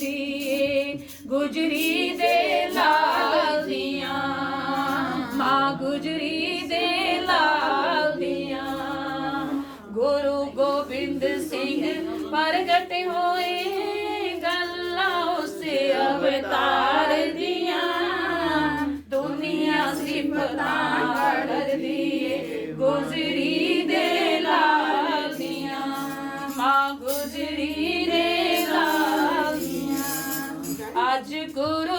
जिए गुजरी दे लाल गुजरी दे दिया। गुरु गोबिंद सिंह प्रगट होए, गल्ला से अवतार दिया। दुनिया सिफता coro